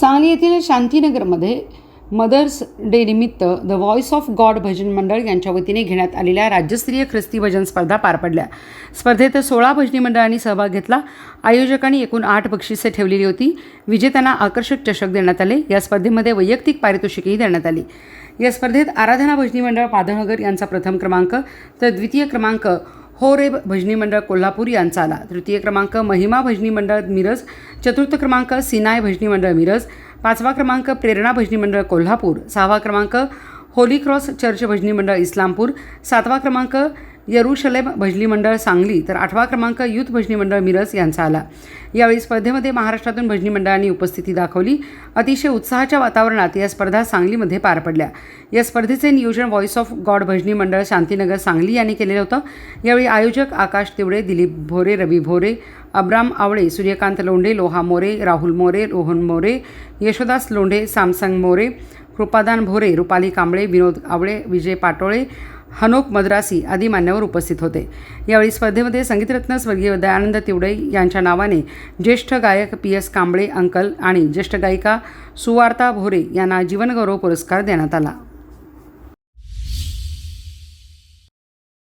सांगली येथील शांतीनगरमध्ये mother's day निमित्त the voice of God bhajan mandal यांच्या वतीने घेण्यात आलेल्या राज्यस्तरीय ख्रिस्ती भजन स्पर्धा पार पडल्या. स्पर्धेत सोळा भजनी मंडळांनी सहभाग घेतला. आयोजकांनी एकूण आठ बक्षिसे ठेवलेली होती. विजेत्यांना आकर्षक चषक देण्यात आले. या स्पर्धेमध्ये वैयक्तिक पारितोषिकही देण्यात आली. या स्पर्धेत आराधना भजनी मंडळ पादनगर यांचा प्रथम क्रमांक तर द्वितीय क्रमांक हो रे भजनी मंडळ कोल्हापूर यांचा आला. तृतीय क्रमांक महिमा भजनी मंडळ मिरज चतुर्थ क्रमांक सिनाय भजनी मंडळ मिरज पाचवा क्रमांक प्रेरणा भजनी मंडळ कोल्हापूर सहावा क्रमांक होली क्रॉस चर्च भजनी मंडळ इस्लामपूर सातवा क्रमांक यरुशलेम भजनी मंडळ सांगली तर आठवा क्रमांक युथ भजनी मंडळ मिरज यांचा आला. यावेळी स्पर्धेमध्ये महाराष्ट्रातून भजनी मंडळांनी उपस्थिती दाखवली. अतिशय उत्साहाच्या वातावरणात या स्पर्धा सांगलीमध्ये पार पडल्या. या स्पर्धेचे नियोजन व्हॉइस ऑफ गॉड भजनी मंडळ शांतीनगर सांगली यांनी केलेलं होतं. यावेळी आयोजक आकाश तिवडे दिलीप भोरे रवी भोरे अब्राम आवळे सूर्यकांत लोंढे लोहा मोरे राहुल मोरे रोहन मोरे यशोदास लोंढे सामसंग मोरे कृपादान भोरे रुपाली कांबळे विनोद आवळे विजय पाटोळे हनोक मद्रासी आदी मान्यवर उपस्थित होते. यावेळी स्पर्धेमध्ये संगीतरत्न स्वर्गीय दयानंद तिवडे यांच्या नावाने ज्येष्ठ गायक पी एस कांबळे अंकल आणि ज्येष्ठ गायिका सुवार्ता भोरे यांना जीवनगौरव पुरस्कार देण्यात आला.